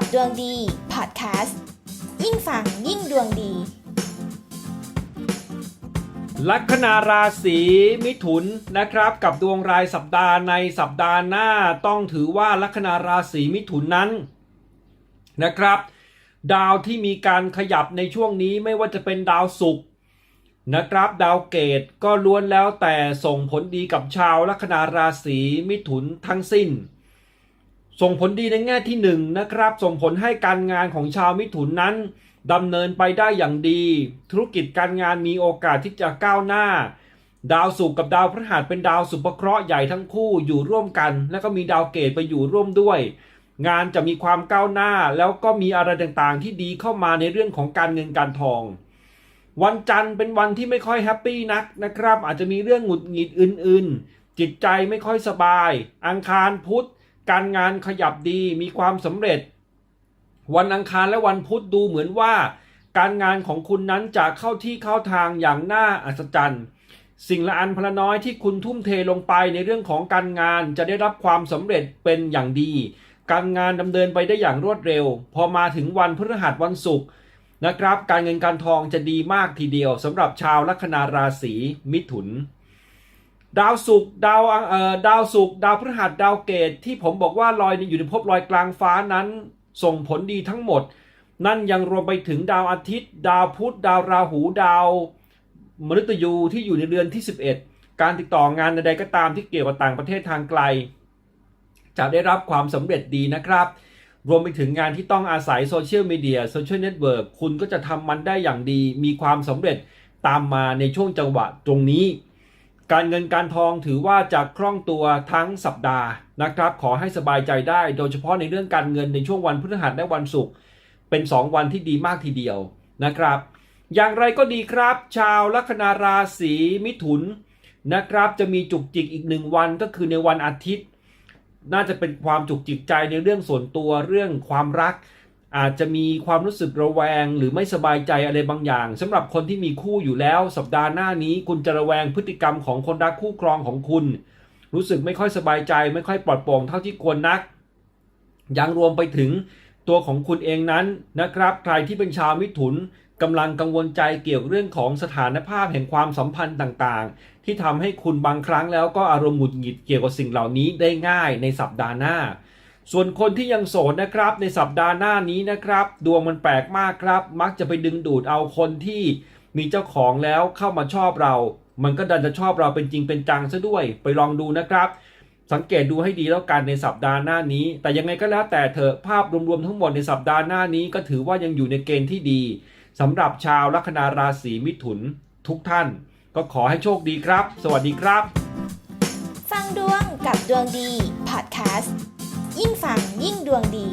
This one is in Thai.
กับดวงดีพอดแคสต์ยิ่งฟังยิ่งดวงดี ลัคนาราศีมิถุนนะครับ กับดวงรายสัปดาห์ในสัปดาห์หน้าต้องถือว่าลัคนาราศีมิถุนนั้นนะครับ ดาวที่มีการขยับในช่วงนี้ไม่ว่าจะเป็นดาวศุกร์นะครับดาวเกตก็ล้วนแล้วแต่ส่งผลดีกับชาวลัคนาราศีมิถุนทั้งสิ้น ส่งผลดีในแง่ที่หนึ่งนะครับ ส่งผลให้การงานของชาวมิถุนนั้นดำเนินไปได้อย่างดี ธุรกิจการงานมีโอกาสที่จะก้าวหน้า ดาวศุกร์กับดาวพฤหัสเป็นดาวสุภเคราะห์ใหญ่ทั้งคู่อยู่ร่วมกัน แล้วก็มีดาวเกตไปอยู่ร่วมด้วย งานจะมีความก้าวหน้าแล้วก็มีอะไรต่างๆ ที่ดีเข้ามาในเรื่องของการเงินการทอง วันจันทร์เป็นวันที่ไม่ค่อยแฮปปี้นักนะครับ อาจจะมีเรื่องหงุดหงิดอื่นๆ จิตใจไม่ค่อยสบาย อังคารพุธ การงานขยับดีมีความสำเร็จ วันอังคารและวันพุธดูเหมือนว่า การงานของคุณนั้นจะเข้าที่เข้าทางอย่างน่าอัศจรรย์ สิ่งละอันพละน้อยที่คุณทุ่มเทลงไปในเรื่องของการงานจะได้รับความสำเร็จเป็นอย่างดี การงานดำเนินไปได้อย่างรวดเร็ว พอมาถึงวันพฤหัสวันศุกร์นะครับ การเงินการทองจะดีมากทีเดียวสำหรับชาวลัคนาราศีมิถุน ดาวศุกร์ดาวเอ่อดาวศุกร์ดาวพฤหัสดาวเกตที่ผมบอกว่าลอยอยู่ในภพลอยกลางฟ้านั้น ส่งผลดีทั้งหมด นั่นยังรวมไปถึงดาวอาทิตย์ ดาวพุธดาวราหูดาวมฤตยูที่อยู่ในเรือนที่ 11 การติดต่องานใดก็ตามที่เกี่ยวกับต่างประเทศทางไกล จะได้รับความสำเร็จดีนะครับ รวมไปถึงงานที่ต้องอาศัยโซเชียลมีเดียโซเชียลเน็ตเวิร์กคุณก็จะทำมันได้อย่างดี มีความสำเร็จตามมาในช่วงจังหวะตรงนี้ การเงินการทองถือว่าจะคล่องตัวทั้งสัปดาห์นะครับ ขอให้สบายใจได้ โดยเฉพาะในเรื่องการเงินในช่วงวันพฤหัสและวันศุกร์เป็น 2 วันที่ดีมากทีเดียวนะครับ อย่างไรก็ดีครับ ชาวลัคนาราศีมิถุนนะครับ จะมีจุกจิกอีกหนึ่งวันก็คือในวันอาทิตย์ น่าจะเป็นความจุกจิกใจในเรื่องส่วนตัวเรื่องความรัก อาจจะมีความรู้สึกระแวงหรือไม่สบายใจอะไรบางอย่างสำหรับคนที่มีคู่อยู่แล้ว สัปดาห์หน้านี้คุณจะระแวงพฤติกรรมของคนรักคู่ครองของคุณ รู้สึกไม่ค่อยสบายใจ ไม่ค่อยปลอดโปร่งเท่าที่ควรนัก ยังรวมไปถึงตัวของคุณเองนั้นนะครับ ใครที่เป็นชาวมิถุนกำลังกังวลใจเกี่ยวกับเรื่องของสถานภาพแห่งความสัมพันธ์ต่างๆ ที่ทำให้คุณบางครั้งแล้วก็อารมณ์หงุดหงิดเกี่ยวกับสิ่งเหล่านี้ได้ง่ายในสัปดาห์หน้า ส่วนคนที่ยังโสดนะครับในสัปดาห์หน้านี้นะครับ ดวงมันแปลกมากครับ มักจะไปดึงดูดเอาคนที่มีเจ้าของแล้วเข้ามาชอบเรา มันก็ดันจะชอบเราเป็นจริงเป็นจังซะด้วย ไปลองดูนะครับ สังเกตดูให้ดีแล้วกันในสัปดาห์หน้านี้ แต่ยังไงก็แล้วแต่เถอะภาพรวมๆทั้งหมดในสัปดาห์หน้านี้ก็ถือว่ายังอยู่ในเกณฑ์ที่ดีสำหรับชาวลัคนาราศีมิถุนทุกท่าน ก็ขอให้โชคดีครับ สวัสดีครับ ฟังดวงกับดวงดีพอดแคสต์ ยิ่งฟังยิ่งดวงดี